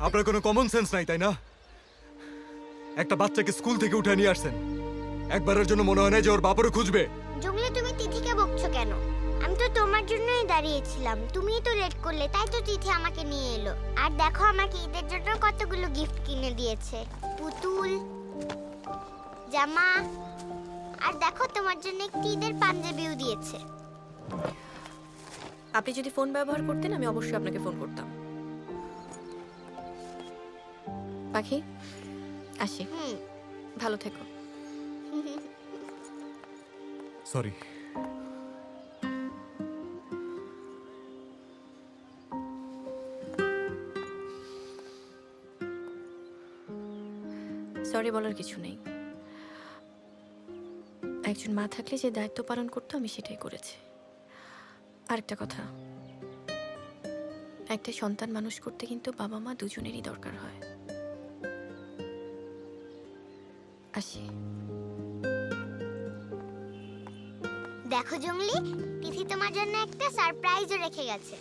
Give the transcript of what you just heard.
আপনার কোনো common sense নাই তাই না? একটা বাচ্চাকে স্কুল থেকে উঠে নিয়ে আসছেন। একবারের জন্য মনে হয় না যে ওর বাপরে খুঁজবে। জঙ্গলে তুমি তিথিকে বকছো কেন? আমি তো তোমার জন্যই দাঁড়িয়েছিলাম। তুমিই তো লেট করলে তাই তো তিথি আমাকে নিয়ে এলো। আর দেখো আমাকে ঈদের জন্য কতগুলো গিফট কিনে দিয়েছে। পুতুল জামা আর দেখো তোমার জন্য একটি ঈদের পাঞ্জাবিও দিয়েছে। আপনি যদি ফোন ব্যবহার করতেন আমি অবশ্যই আপনাকে ফোন করতাম। পাখি? আসি। ভালো থেকো। সরি। সরি বলার কিছু নেই। একজন মা থাকলে যে দায়িত্ব পালন করতো আমি সেটাই করেছি। আরেকটা কথা। একটা সন্তান মানুষ করতে কিন্তু বাবা মা দুজনেরই দরকার হয়। আসি। দেখো জংলি তিথি তোমার জন্য একটা সারপ্রাইজও রেখে গেছে।